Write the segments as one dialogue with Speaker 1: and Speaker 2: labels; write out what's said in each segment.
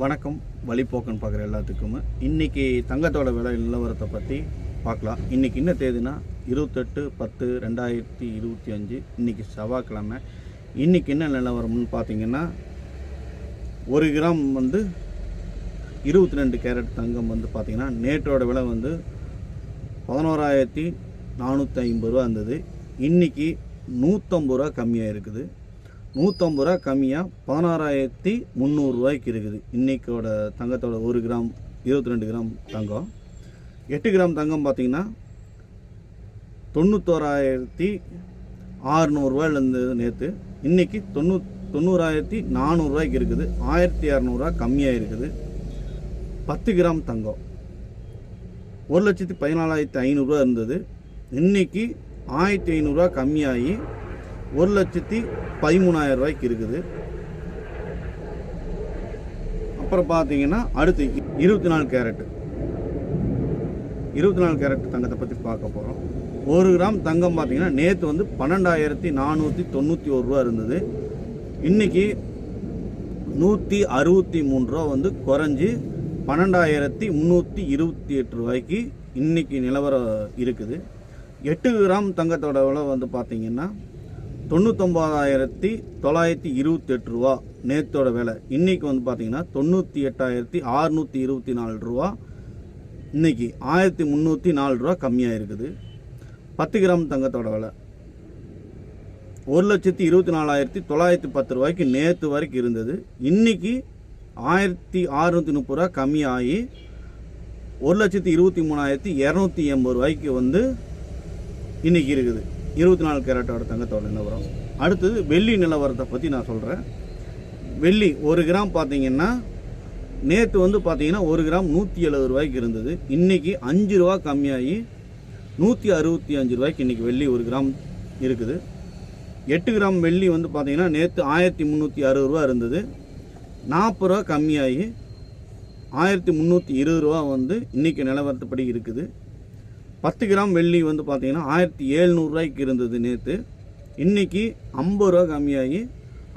Speaker 1: வணக்கம். வழிபோக்கன் பார்க்குற எல்லாத்துக்குமே. இன்றைக்கி தங்கத்தோட விலை நிலவரத்தை பற்றி பார்க்கலாம். இன்றைக்கி என்ன தேதினா? இருபத்தெட்டு பத்து ரெண்டாயிரத்தி இருபத்தி அஞ்சு. இன்றைக்கி செவ்வாய்க்கிழமை. இன்றைக்கி என்ன நிலவரம்னு பார்த்தீங்கன்னா ஒரு கிராம் வந்து இருபத்தி ரெண்டு கேரட் தங்கம் வந்து பார்த்திங்கன்னா நேற்றோட விலை வந்து பதினோராயிரத்தி நானூற்றி ஐம்பது ரூபா இருந்தது. இன்றைக்கி நூற்றம்பது ரூபா கம்மியாக இருக்குது நூற்றம்பது ரூபா கம்மியாக பதினாறாயிரத்தி முந்நூறுரூவாய்க்கு இருக்குது. இன்றைக்கோட தங்கத்தோட ஒரு கிராம் இருபத்தி ரெண்டு கிராம் தங்கம். எட்டு கிராம் தங்கம் பார்த்திங்கன்னா தொண்ணூத்தோராயிரத்தி ஆறுநூறுவாயில் இருந்தது நேற்று இன்றைக்கி தொண்ணூ தொண்ணூறாயிரத்தி நானூறுரூவாய்க்கு இருக்குது. ஆயிரத்தி இரநூறுவா கம்மியாக இருக்குது. பத்து கிராம் தங்கம். ஒரு லட்சத்தி பதினாலாயிரத்தி ஐநூறுரூவா இருந்தது. இன்றைக்கி ஆயிரத்தி ஐநூறுரூவா கம்மியாகி ஒரு லட்சத்தி பதிமூணாயிரம் ரூபாய்க்கு இருக்குது. அப்புறம் பார்த்தீங்கன்னா அடுத்து இருபத்தி நாலு கேரட்டு. இருபத்தி நாலு கேரட் தங்கத்தை பற்றி பார்க்க போகிறோம் ஒரு கிராம் தங்கம் பார்த்தீங்கன்னா நேற்று வந்து பன்னெண்டாயிரத்தி நானூற்றி தொண்ணூற்றி ஒரு ரூபா இருந்தது. இன்றைக்கி நூற்றி அறுபத்தி மூணு ரூபா வந்து குறைஞ்சி பன்னெண்டாயிரத்தி முந்நூற்றி இருபத்தி எட்டு ரூபாய்க்கு இன்றைக்கி நிலவரம் இருக்குது. எட்டு கிராம் தங்கத்தோட விலை வந்து பார்த்திங்கன்னா தொண்ணூத்தொம்பதாயிரத்தி தொள்ளாயிரத்தி இருபத்தி எட்டு ரூபா நேற்றோட விலை. இன்றைக்கி வந்து பார்த்தீங்கன்னா தொண்ணூற்றி எட்டாயிரத்தி அறுநூற்றி இருபத்தி நாலு ரூபா. இன்றைக்கி ஆயிரத்தி முந்நூற்றி நாலு ரூபா கம்மியாக இருக்குது பத்து கிராம் தங்கத்தோட விலை. ஒரு லட்சத்தி இருபத்தி நாலாயிரத்தி தொள்ளாயிரத்தி பத்து ரூபாய்க்கு நேற்று வரைக்கும் இருந்தது. இன்றைக்கி ஆயிரத்தி அறுநூற்றி முப்பது ரூபா கம்மியாகி ஒரு லட்சத்தி இருபத்தி மூணாயிரத்தி இரநூத்தி எண்பது ரூபாய்க்கு வந்து இன்றைக்கி இருக்குது. இருபத்தி நாலு கேரட்டோட தங்கத்தோட நிலவரம் அடுத்தது வெள்ளி நிலவரத்தை பற்றி நான் சொல்கிறேன் வெள்ளி ஒரு கிராம் பார்த்தீங்கன்னா நேற்று வந்து பார்த்தீங்கன்னா ஒரு கிராம் நூற்றி எழுபது ரூபாய்க்கு இருந்தது. இன்றைக்கி அஞ்சு ரூபா கம்மியாகி நூற்றி அறுபத்தி அஞ்சு ரூபாய்க்கு இன்றைக்கி வெள்ளி ஒரு கிராம் இருக்குது. எட்டு கிராம் வெள்ளி வந்து பார்த்திங்கன்னா நேற்று ஆயிரத்தி முந்நூற்றி அறுபது ரூபா இருந்தது. நாற்பது ரூபா கம்மியாகி ஆயிரத்தி முந்நூற்றி இருபது ரூபா வந்து இன்றைக்கி நிலவரத்துப்படி இருக்குது. பத்து கிராம் வெள்ளி வந்து பார்த்திங்கன்னா ஆயிரத்தி ஏழ்நூறுரூவாய்க்கு இருந்தது நேற்று இன்றைக்கி ஐம்பது ரூபா கம்மியாகி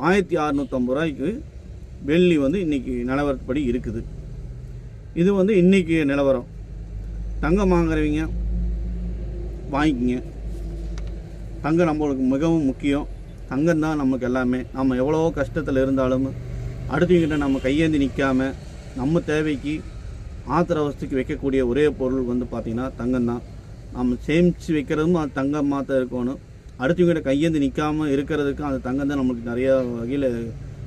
Speaker 1: ஆயிரத்தி அறநூற்றம்பது ரூபாய்க்கு வெள்ளி வந்து இன்றைக்கி நிலவரப்படி இருக்குது. இது வந்து இன்றைக்கி நிலவரம். தங்கம் வாங்குறவங்க வாங்கிக்கிங்க. தங்கம் நம்மளுக்கு மிகவும் முக்கியம். தங்கம் தான் நமக்கு எல்லாமே. நம்ம எவ்வளோ கஷ்டத்தில் இருந்தாலும் அடுத்தவங்கிட்ட நம்ம கையேந்தி நிற்காம நம்ம தேவைக்கு ஆத்திர அவஸ்தைக்கு வைக்கக்கூடிய ஒரே பொருள் வந்து பார்த்திங்கன்னா தங்கம் தான். நம்ம சேமித்து வைக்கிறதும் அது தங்கம் மாற்ற இருக்கணும். அடுத்தவங்ககிட்ட கையேந்து நிற்காமல் இருக்கிறதுக்கும் அந்த தங்கம் தான் நம்மளுக்கு நிறையா வகையில்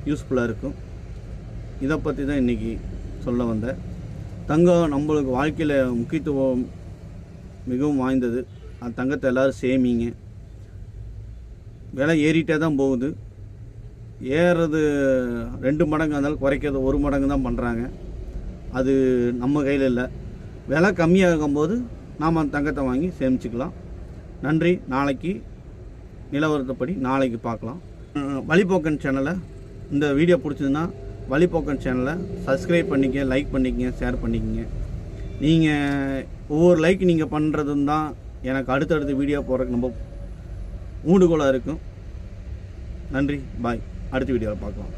Speaker 1: யூஸ்ஃபுல்லாக இருக்கும். இதை பற்றி தான் இன்றைக்கி சொல்ல வந்தேன். தங்கம் நம்மளுக்கு வாழ்க்கையில் முக்கியத்துவம் மிகவும் வாய்ந்தது. அந்த தங்கத்தை எல்லோரும் சேமிங்க. விலை ஏறிட்டே தான் போகுது. ஏறுறது ரெண்டு மடங்கு இருந்தாலும் குறைக்கிறது ஒரு மடங்கு தான் பண்ணுறாங்க அது நம்ம கையில் இல்லை. விலை கம்மியாகும்போது நாம் அந்த தங்கத்தை வாங்கி சேமிச்சுக்கலாம். நன்றி. நாளைக்கு நிலவரத்தைப்படி நாளைக்கு பார்க்கலாம். வழிபோக்கன் சேனலை இந்த வீடியோ பிடிச்சதுன்னா வழிபோக்கன் சேனலை சப்ஸ்கிரைப் பண்ணிக்க லைக் பண்ணிக்கங்க ஷேர் பண்ணிக்கங்க. நீங்கள் ஒவ்வொரு லைக் நீங்கள் பண்ணுறதும் தான் எனக்கு அடுத்தடுத்த வீடியோ போடுறதுக்கு ரொம்ப ஊண்டுகோலாக இருக்கும். நன்றி. பாய். அடுத்த வீடியோவில் பார்க்கலாம்.